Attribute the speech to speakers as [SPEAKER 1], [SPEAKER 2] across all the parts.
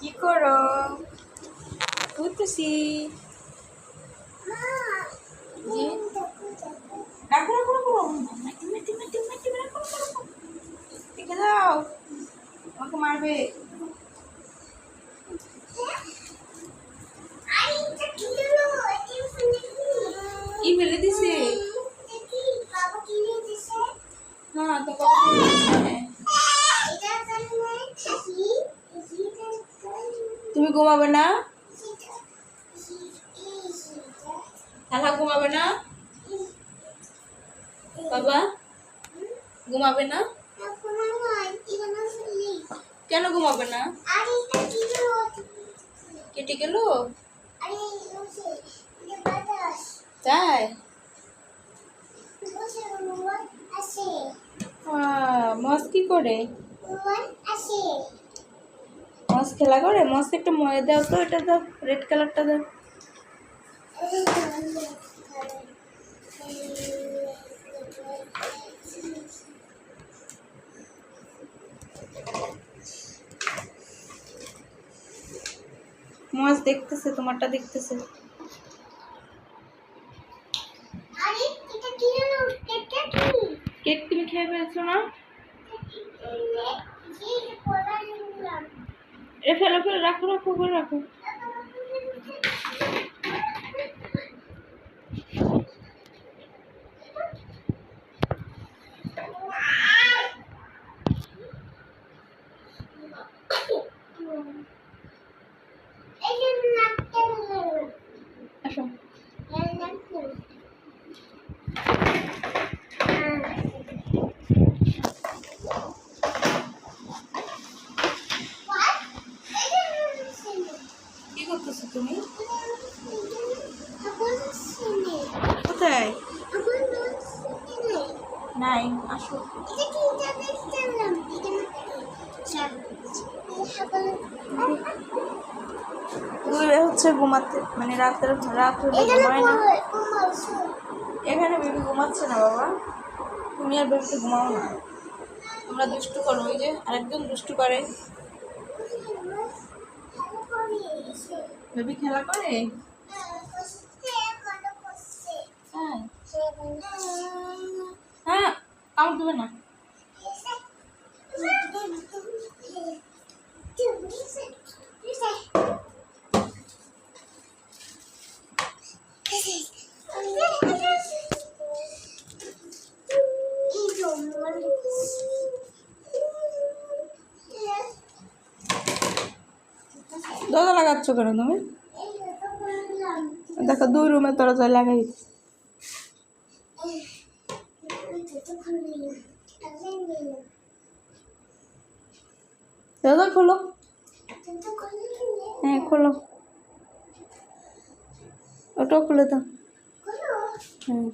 [SPEAKER 1] কি করো? জি রাখো রাখো রাখো রাখো। যাও আমাকে মারবে। কি ফেলে দিছে? হ্যাঁ তো কত তুমি ঘুমাবে না? খেলা ঘুমাবে না? বাবা ঘুমাবে না? কেন ঘুমাবে না? কেটে গেল? তাই? আহ, মস কি করে। মস খেলা করে মস একটা ময়ে দাও তো এটা দাও রেড কালারটা দাও। মস দেখতেছে তোমারটা দেখতেছে। কেক তুমি খেয়ে ফেলছো না? এ ফেলো ফেলো রাখো রাখো করে রাখো। আসো কি করতেছো তুমি? কোথায়? নাই আসো। দূরে হচ্ছে ঘুমাতে মানে রাতের রাত হলে ঘুমায় না? এখানে বেবি ঘুমাচ্ছে না বাবা। তুমি আর বেবিতে ঘুমাও না। তোমরা দুষ্টু করো ওই যে আরেকজন দুষ্টু করে। বেবি খেলা করে? হ্যাঁ। হ্যাঁ কামড় দেবে না। দরজা লাগাচ্ছ কেন তুমি? দেখো, দুই রুমে দরজা লাগাই দরজা খোলো। হ্যাঁ খোলো। ওটাও খুলে দাও। হ্যাঁ।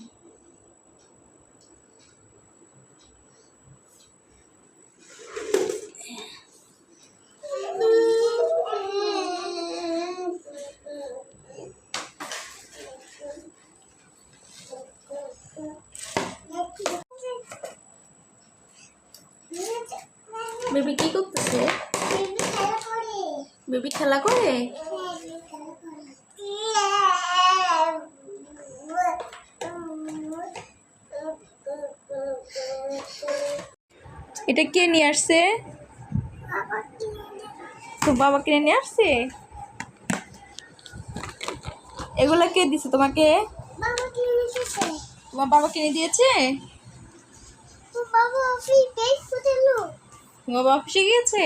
[SPEAKER 1] বেবি খেলা করে? এটা কে নিয়ে আসছে? তো বাবা কিনে নিয়ে আসছে? এগুলা কে দিছে তোমাকে? তোমার বাবা কিনে দিয়েছে? তোমার বাবা অফিসে গিয়েছে?